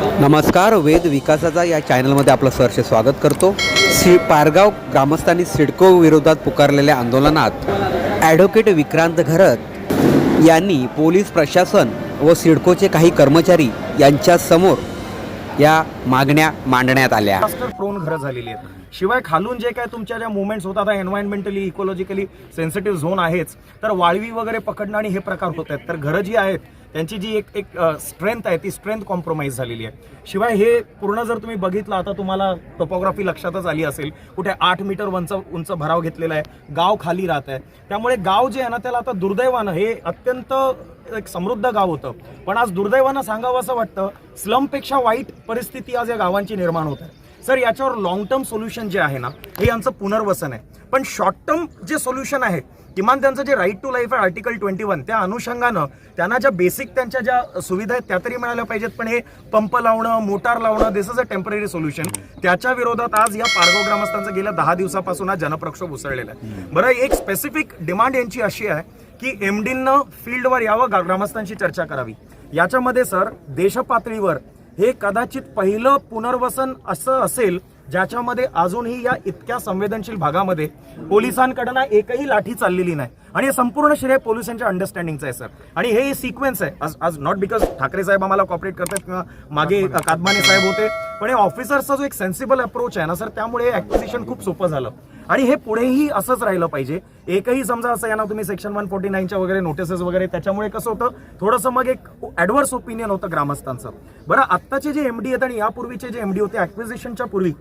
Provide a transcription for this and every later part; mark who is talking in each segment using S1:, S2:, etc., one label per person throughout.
S1: नमस्कार वेद विकासाचा या चॅनलमध्ये आपलं सहर्ष स्वागत करतो. सी पारगाव ग्रामस्थांनी सिडको विरोधात पुकारलेल्या आंदोलनात ॲडव्होकेट विक्रांत घरत यांनी पोलीस प्रशासन व सिडकोचे काही कर्मचारी यांच्यासमोर या मागण्या मांडण्यात आल्या.
S2: प्रोन घरं झालेली आहेत. शिवाय खालून जे काय तुमच्या ज्या मुवमेंट्स होतात एन्व्हायरमेंटली इकोलॉजिकली सेन्सिटिव्ह झोन आहेच तर वाळवी वगैरे पकडणं आणि हे प्रकार होत आहेत. तर घरं जी आहेत त्यांची जी एक एक स्ट्रेंथ आहे ती स्ट्रेंथ कॉम्प्रोमाइज झालेली आहे. शिवाय हे पूर्ण जर तुम्ही बघितलं आता तुम्हाला टोपोग्राफी लक्षातच आली असेल कुठे आठ मीटर उंच उंच भराव घेतलेला आहे गाव खाली राहत आहे. त्यामुळे गाव जे आहे ना त्याला आता दुर्दैवानं हे अत्यंत एक समृद्ध गाव होतं. पण आज दुर्दैवानं सांगावं असं वाटतं स्लमपेक्षा वाईट परिस्थिती आज या गावांची निर्माण होत आहे. सर याच्यावर लॉंग टर्म सोल्युशन जे आहे ना हे यांचं पुनर्वसन आहे. पण शॉर्ट टर्म जे सोल्युशन आहे किमान त्यांचं जे राईट टू लाईफ आहे आर्टिकल ट्वेंटी वन त्या अनुषंगानं त्यांना ज्या बेसिक त्यांच्या ज्या सुविधा आहेत त्या तरी मिळाल्या पाहिजेत. पण हे पंप लावणं मोटार लावणं this is a temporary solution त्याच्या विरोधात आज या पारगाव ग्रामस्थांचं गेल्या दहा दिवसापासून हा जनप्रक्षोभ उसळलेला आहे. बरं एक स्पेसिफिक डिमांड यांची अशी आहे की एमडीनं फील्डवर यावं ग्रामस्थांशी चर्चा करावी. याच्यामध्ये सर देशपातळीवर हे कदाचित पहिलं पुनर्वसन असं असेल ज्याच्यामध्ये अजूनही या इतक्या संवेदनशील भागामध्ये पोलिसांकडनं एकही लाठी चाललेली नाही. आणि हे संपूर्ण श्रेय पोलिसांच्या अंडरस्टँडिंगचं आहे सर आणि हे सिक्वेन्स आहे. आज नॉट बिकॉज ठाकरे साहेब आम्हाला कॉपरेट करतात किंवा मागे कादमाने साहेब होते पण हे ऑफिसर्सचा जो एक सेन्सिबल अप्रोच आहे ना सर त्यामुळे ॲक्विज़िशन खूप सोपं झालं. आणि हे पुढेही असंच राहिलं पाहिजे. एकही समजा असं यांना ना तुम्ही सेक्शन वन फोर्टी नाईनच्या वगैरे नोटिसेस वगैरे त्याच्यामुळे कसं होतं थोडंसं मग एक ॲडव्हर्स ओपिनियन होतं ग्रामस्थांचं. बरं आत्ताचे जे एमडी आहेत आणि यापूर्वीचे जे एमडी होते ॲक्विजिशनच्या पूर्वी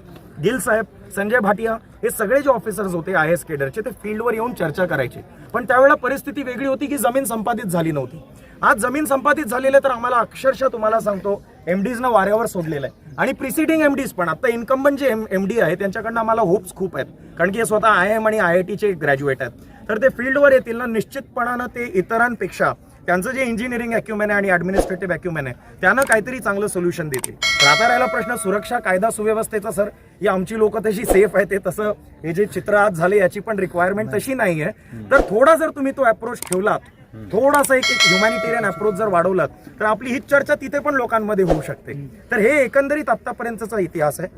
S2: गिल साहेब संजय भाटिया हे सगळे जे ऑफिसर्स होते आय एस केडरचे ते फील्डवर येऊन चर्चा करायचे. पण त्यावेळेला परिस्थिती वेगळी होती की जमीन संपादित झाली नव्हती. आज जमीन संपादित झालेली तर आम्हाला अक्षरशः तुम्हाला सांगतो एमडीजनं वाऱ्यावर सोडलेलं आहे. आणि प्रिसिडिंग एमडीज पण. आता इन्कम्बन जे एम एम डी आहे त्यांच्याकडनं आम्हाला होप्स खूप आहेत. कारण की हे स्वतः आय एम आणि आय आय टीचे ग्रॅज्युएट आहेत. तर ते फील्डवर येतील ना निश्चितपणानं ते इतरांपेक्षा त्यांचं जे इंजिनिअरिंग अॅक्युमेन आहे आणि ऍडमिनिस्ट्रेटिव्ह अॅक्युमेन आहे त्यानं काहीतरी चांगलं सोल्युशन देतील. राहता राहिला प्रश्न सुरक्षा कायदा सुव्यवस्थेचा सर ही आमची लोक तशी सेफ आहे ते तसं हे जे चित्र आज झाले याची पण रिक्वायरमेंट तशी नाही आहे तर थोडा जर तुम्ही तो अप्रोच ठेवलात थोडासा एक ह्युमॅनिटेरियन अप्रोच जर वाढवलं तर आपली ही चर्चा तिथे पण लोकांमध्ये होऊ शकते. तर हे एकंदरीत आतापर्यंतचा इतिहास आहे.